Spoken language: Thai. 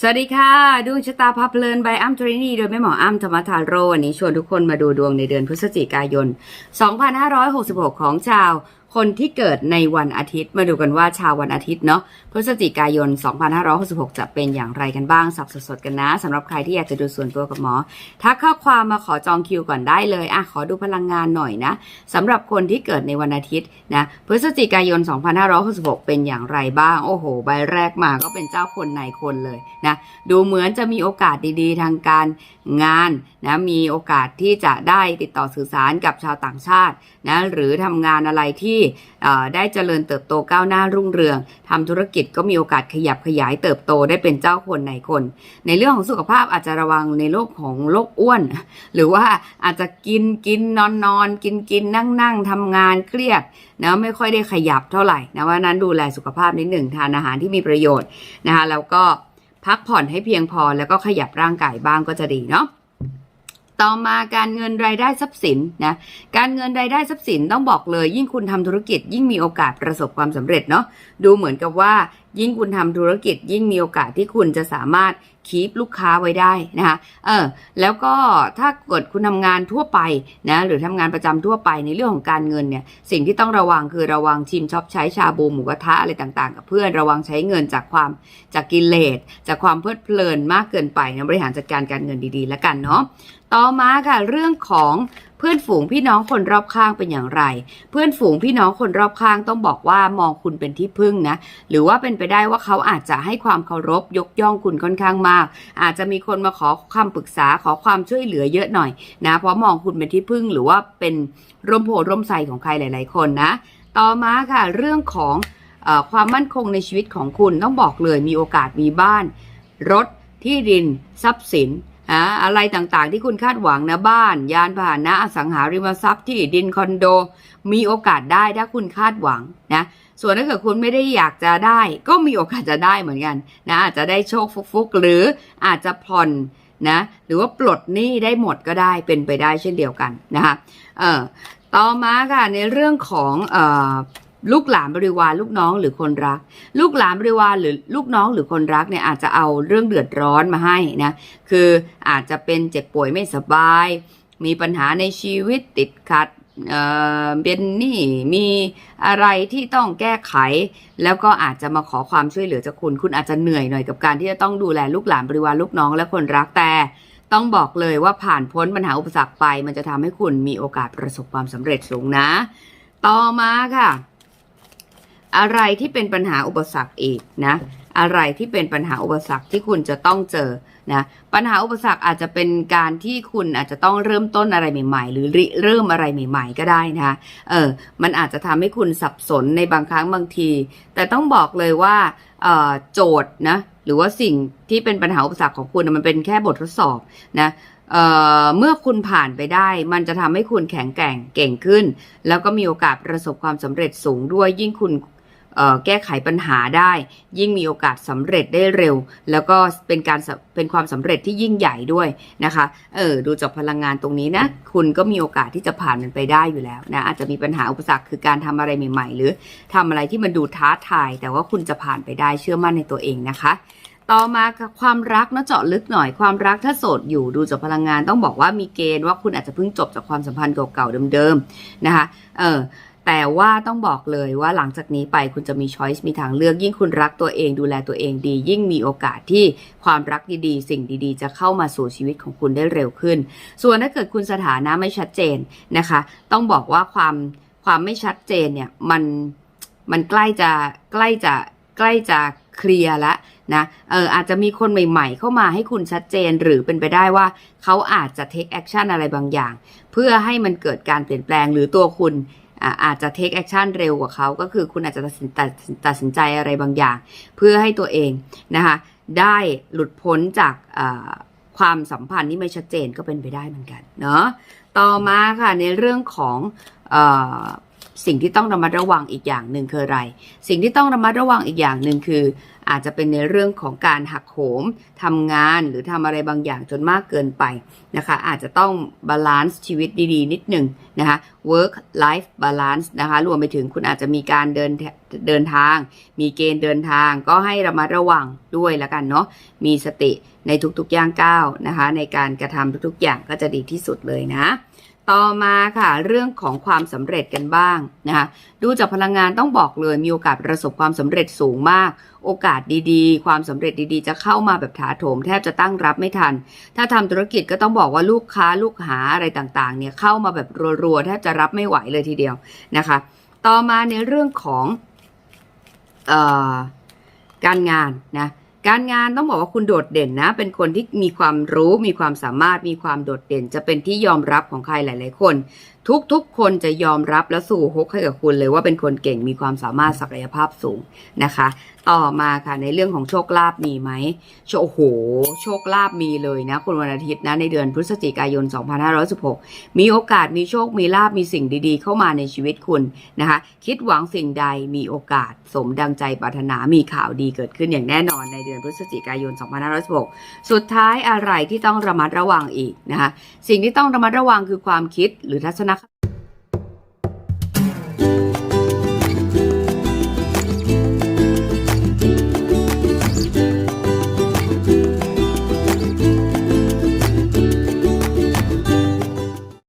สวัสดีค่ะดวงชะตาพับเพลินใบอ้ำตรินีโดยแม่หมออ้ำธรรมทาโรวันนี้ชวนทุกคนมาดูดวงในเดือนพฤศจิกายน 2566 ของชาว คนที่เกิดในวันอาทิตย์มาดูกันว่าชาววันอาทิตย์เนาะพฤศจิกายน 2566 จะเป็นอย่างไรกันบ้างสับสดๆกันนะสำหรับใครที่อยากจะดูส่วนตัวกับหมอทักข้อความมาขอจองคิวก่อนได้เลยอะขอดูพลังงานหน่อยนะสำหรับคนที่เกิดในวันอาทิตย์นะพฤศจิกายน 2566 เป็นอย่างไรบ้างโอ้โห ใบแรกมาก็เป็นเจ้าคนนคนเลยนะดูเหมือนจะมีโอกาสดีๆ ทางการงานนะมีโอกาสที่จะได้ติดต่อสื่อสารกับชาวต่างชาตินะหรือทำงานอะไรที่ได้เจริญเติบโตก้าวหน้ารุ่งเรืองทำธุรกิจก็มีโอกาสขยับขยายเติบโตได้เป็นเจ้าคนในคน ในเรื่องของสุขภาพอาจจะระวังในโรคของโรคอ้วน หรือว่าอาจจะกินกินนอนนอนกินกินนั่งนั่งทำงานเครียดนะไม่ค่อยได้ขยับเท่าไหร่นะว่านั้นดูแลสุขภาพนิดหนึ่งทานอาหารที่มีประโยชน์นะคะแล้วก็พักผ่อนให้เพียงพอแล้วก็ขยับร่างกายบ้างก็จะดีเนาะ ต่อมาการเงินรายได้ทรัพย์สินนะการเงินรายได้ทรัพย์สินต้องบอกเลย ยิ่งคุณทำธุรกิจยิ่งมีโอกาสประสบความสำเร็จเนาะดูเหมือนกับว่า ยิ่งคุณทำธุรกิจ ยิ่งมีโอกาสที่คุณจะสามารถคีปลูกค้าไว้ได้นะคะเออแล้วก็ถ้าเกิดคุณทำงานทั่วไปนะหรือทำงานประจำทั่วไปในเรื่องของการเงินเนี่ยสิ่งที่ต้องระวังคือระวังชิมช็อปใช้ชาบูหมูกระทะอะไรต่างๆ กับเพื่อนระวังใช้เงินจากความจากกิเลสจากความเพลิดเพลินมากเกินไปนะบริหารจัดการการเงินดีๆแล้วกันเนาะต่อมาค่ะเรื่องของ พื่อนฝูงพี่น้องคนรอบข้างเป็นอย่างไร เพื่อนฝูงพี่น้องคนรอบข้างต้องบอกว่ามองคุณเป็นที่พึ่งนะ หรือว่าเป็นไปได้ว่าเขาอาจจะให้ความเคารพยกย่องคุณค่อนข้างมาก อาจจะมีคนมาขอคำปรึกษาขอความช่วยเหลือเยอะหน่อยนะ เพราะมองคุณเป็นที่พึ่งหรือว่าเป็นร่มโพร่มใสของใครหลาย ๆ คนนะ ต่อมาค่ะเรื่องของอความมั่นคงในชีวิตของคุณต้องบอกเลยมีโอกาสมีบ้าน รถที่ดิน ทรัพย์สิน อะไรต่างๆ ที่คุณคาดหวังนะบ้าน ยานพาหนะอสังหาริมทรัพย์ที่ดินคอนโด มีโอกาสได้ถ้าคุณคาดหวังนะส่วนถ้าเกิดคุณไม่ได้อยากจะได้ ก็มีโอกาสจะได้เหมือนกันนะอาจจะได้โชคฟุกๆ หรืออาจจะผ่อนนะหรือว่าปลดหนี้ได้หมดก็ได้เป็นไปได้เช่นเดียวกันนะคะเออต่อมาค่ะในเรื่องของเออ ลูกหลานบริวารลูกน้องหรือคนรัก ลูกหลานบริวารหรือลูกน้องหรือคนรักเนี่ยอาจจะเอาเรื่องเดือดร้อนมาให้นะคืออาจจะเป็นเจ็บป่วยไม่สบาย มีปัญหาในชีวิตติดขัดเอ่อเป็นนี้มีอะไรที่ต้องแก้ไข แล้วก็อาจจะมาขอความช่วยเหลือจากคุณ คุณอาจจะเหนื่อยหน่อยกับการที่จะต้องดูแลลูกหลานบริวารลูกน้องและคนรักแต่ต้องบอกเลยว่าผ่านพ้นปัญหาอุปสรรคไป มันจะทำให้คุณมีโอกาสประสบความสำเร็จสูงนะ ต่อมาค่ะ อะไรที่เป็นปัญหาอุปสรรคอีกนะอะไรที่เป็นปัญหาอุปสรรคที่คุณจะต้องเจอนะปัญหาอุปสรรคอาจจะเป็นการที่คุณอาจจะต้องเริ่มต้นอะไรใหม่ ๆ หรือริเริ่มอะไรใหม่ ๆ ก็ได้นะคะเออมันอาจจะทำให้คุณสับสนในบางครั้งบางที แต่ต้องบอกเลยว่าออโจทย์นะหรือว่าสิ่งที่เป็นปัญหาอุปสรรคของคุณมันเป็นแค่บททดสอบนะเเมื่อคุณผ่านไปได้ มันจะทำให้คุณแข็งแกร่งเก่งขึ้น แล้วก็มีโอกาสประสบความสำเร็จสูงด้วยยิ่งคุณ แก้ไขปัญหาได้ ยิ่งมีโอกาสสำเร็จได้เร็ว แล้วก็เป็นการเป็นความสำเร็จที่ยิ่งใหญ่ด้วยนะคะเออดูจากพลังงานตรงนี้นะคุณก็มีโอกาสที่จะผ่านมันไปได้อยู่แล้วนะอาจจะมีปัญหาอุปสรรคคือการทำอะไรใหม่ ๆ หรือทำอะไรที่มันดูท้าทาย แต่ว่าคุณจะผ่านไปได้เชื่อมั่นในตัวเองนะคะต่อมาความรักเนาะเจาะลึกหน่อยความรักถ้าโสดอยู่ดูจากพลังงานต้องบอกว่ามีเกณฑ์ว่าคุณอาจจะเพิ่งจบจากความสัมพันธ์เก่าๆเดิมๆนะคะเออ แต่ว่าต้องบอกเลยว่าหลังจากนี้ไปคุณจะมีช้อยส์มีทางเลือกยิ่งคุณรักตัวเองดูแลตัวเองดี ยิ่งมีโอกาสที่ความรักดีๆ สิ่งดีๆ จะเข้ามาสู่ชีวิตของคุณได้เร็วขึ้น ส่วนถ้าเกิดคุณสถานะไม่ชัดเจนนะคะ ต้องบอกว่าความความไม่ชัดเจนเนี่ยมันมันใกล้จะใกล้จะใกล้จะเคลียร์ละนะเอออาจจะมีคนใหม่ๆ เข้ามาให้คุณชัดเจนหรือเป็นไปได้ว่าเขาอาจจะ take action อะไรบางอย่าง เพื่อให้มันเกิดการเปลี่ยนแปลงหรือตัวคุณ อาจจะ take action เร็วกว่าเขาก็คือคุณอาจจะตัดสินตัดตัดสินใจอะไรบางอย่าง เพื่อให้ตัวเองนะคะได้หลุดพ้นจากความสัมพันธ์ที่ไม่ชัดเจนก็เป็นไปได้เหมือนกันเนาะต่อมาค่ะในเรื่องของ สิ่งที่ต้องระมัดระวังอีกอย่างหนึ่งคืออะไร สิ่งที่ต้องระมัดระวังอีกอย่างหนึ่งคือ อาจจะเป็นในเรื่องของการหักโหมทำงานหรือทำอะไรบางอย่างจนมากเกินไปนะคะ อาจจะต้องบาลานซ์ชีวิตดีๆ นิดหนึ่งนะคะ work life balance นะคะรวมไปถึงคุณอาจจะมีการเดินเดินทาง มีเกณฑ์เดินทาง ก็ให้ระมัดระวังด้วยแล้วกันเนาะมีสติในทุกๆย่างก้าวนะคะ ในการกระทำทุกๆอย่างก็จะดีที่สุดเลยนะ ต่อมาค่ะ เรื่องของความสำเร็จกันบ้างนะคะดูจากพลังงานต้องบอกเลยมีโอกาสประสบความสำเร็จสูงมาก โอกาสดีๆ ความสำเร็จดีๆ จะเข้ามาแบบถาโถมแทบจะตั้งรับไม่ทัน ถ้าทำธุรกิจก็ต้องบอกว่าลูกค้าลูกหาอะไรต่างๆเนี่ยเข้ามาแบบรัวๆแทบจะรับไม่ไหวเลยทีเดียวนะคะ ต่อมาในเรื่องของออการงานนะ การงานต้องบอกว่าคุณโดดเด่นนะ เป็นคนที่มีความรู้ มีความสามารถ มีความโดดเด่น จะเป็นที่ยอมรับของใครหลาย ๆ คน ทุกๆ คนจะยอมรับและสู่ฮกให้กับคุณเลยว่าเป็นคนเก่งมีความสามารถศักยภาพสูงนะคะ ต่อมาค่ะในเรื่องของโชคลาภมีไหมโชโอ้โห โชคลาภมีเลยนะคุณวันอาทิตย์นะในเดือนพฤศจิกายน 2516 มีโอกาสมีโชคมีลาภมีสิ่งดีๆ เข้ามาในชีวิตคุณนะคะ คิดหวังสิ่งใดมีโอกาส สมดังใจปรารถนามีข่าวดีเกิดขึ้นอย่างแน่นอนในเดือนพฤศจิกายน 2516 สุดท้ายอะไรที่ต้องระมัดระวังอีกนะคะสิ่งที่ต้องระมัดระวังคือความคิดหรือทัศน